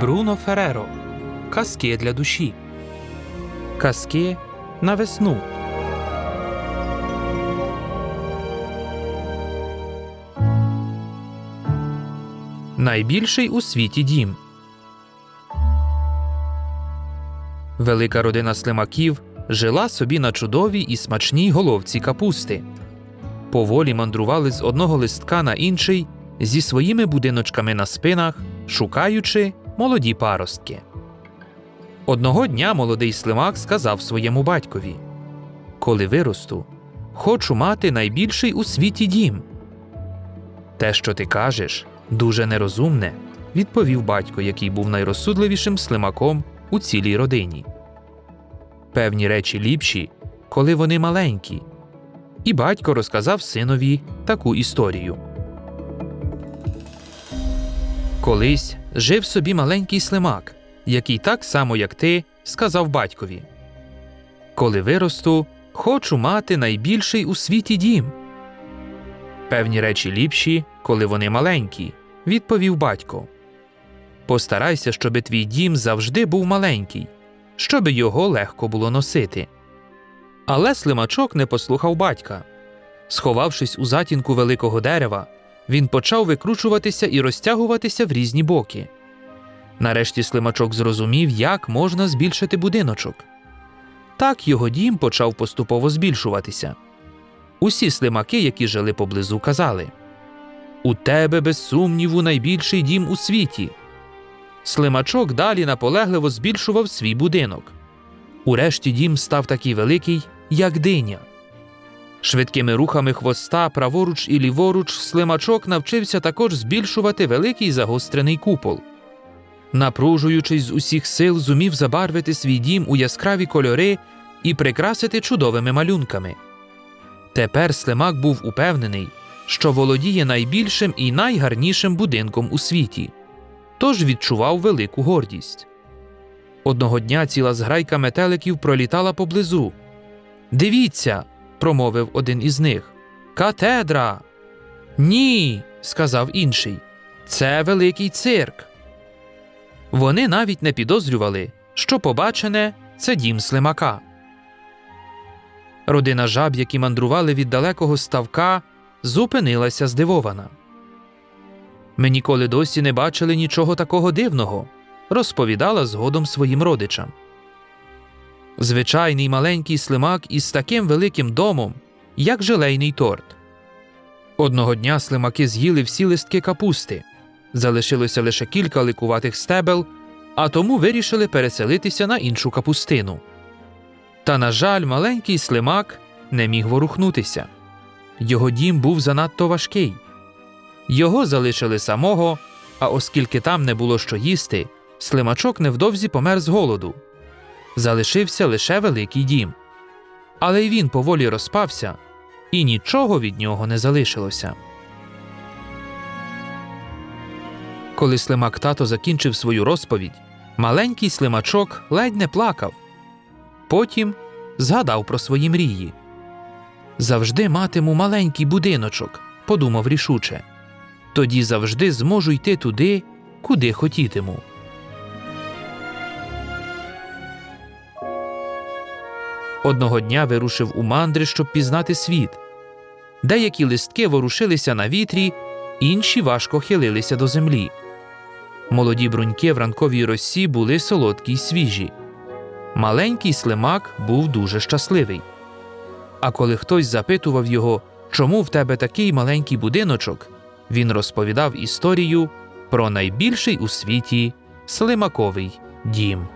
Бруно Фереро. Казки для душі. Казки на весну. Найбільший у світі дім. Велика родина слимаків жила собі на чудовій і смачній головці капусти. Поволі мандрували з одного листка на інший зі своїми будиночками на спинах, шукаючи молоді паростки. Одного дня молодий слимак сказав своєму батькові Коли виросту, хочу мати найбільший у світі дім. Те, що ти кажеш, дуже нерозумне, відповів батько, який був найрозсудливішим слимаком у цілій родині. Певні речі ліпші, коли вони маленькі. І батько розказав синові таку історію. Колись жив собі маленький слимак, який так само, як ти, сказав батькові Коли виросту, хочу мати найбільший у світі дім. Певні речі ліпші, коли вони маленькі, відповів батько. Постарайся, щоби твій дім завжди був маленький, щоби його легко було носити. Але слимачок не послухав батька. Сховавшись у затінку великого дерева, він почав викручуватися і розтягуватися в різні боки. Нарешті слимачок зрозумів, як можна збільшити будиночок. Так його дім почав поступово збільшуватися. Усі слимаки, які жили поблизу, казали У тебе, без сумніву, найбільший дім у світі. Слимачок далі наполегливо збільшував свій будинок. Урешті дім став такий великий, як диня. Швидкими рухами хвоста праворуч і ліворуч слимачок навчився також збільшувати великий загострений купол. Напружуючись з усіх сил, зумів забарвити свій дім у яскраві кольори і прикрасити чудовими малюнками. Тепер слимак був упевнений, що володіє найбільшим і найгарнішим будинком у світі, тож відчував велику гордість. Одного дня ціла зграйка метеликів пролітала поблизу. Дивіться, промовив один із них. Катедра. Ні, сказав інший. Це великий цирк. Вони навіть не підозрювали, що побачене це дім слимака. Родина жаб, які мандрували від далекого ставка, зупинилася здивована. Ми ніколи досі не бачили нічого такого дивного, розповідала згодом своїм родичам. Звичайний маленький слимак із таким великим домом, як желейний торт. Одного дня слимаки з'їли всі листки капусти, залишилося лише кілька ликуватих стебел, а тому вирішили переселитися на іншу капустину. Та, на жаль, маленький слимак не міг ворухнутися. Його дім був занадто важкий. Його залишили самого, а оскільки там не було що їсти, слимачок невдовзі помер з голоду. Залишився лише великий дім. Але й він поволі розпався, і нічого від нього не залишилося. Коли слимак тато закінчив свою розповідь, маленький слимачок ледь не плакав. Потім згадав про свої мрії. Завжди матиму маленький будиночок, подумав рішуче. Тоді завжди зможу йти туди, куди хотітиму. Одного дня вирушив у мандри, щоб пізнати світ. Деякі листки ворушилися на вітрі, інші важко хилилися до землі. Молоді бруньки в ранковій росі були солодкі й свіжі. Маленький слимак був дуже щасливий. А коли хтось запитував його, чому в тебе такий маленький будиночок, він розповідав історію про найбільший у світі слимаковий дім.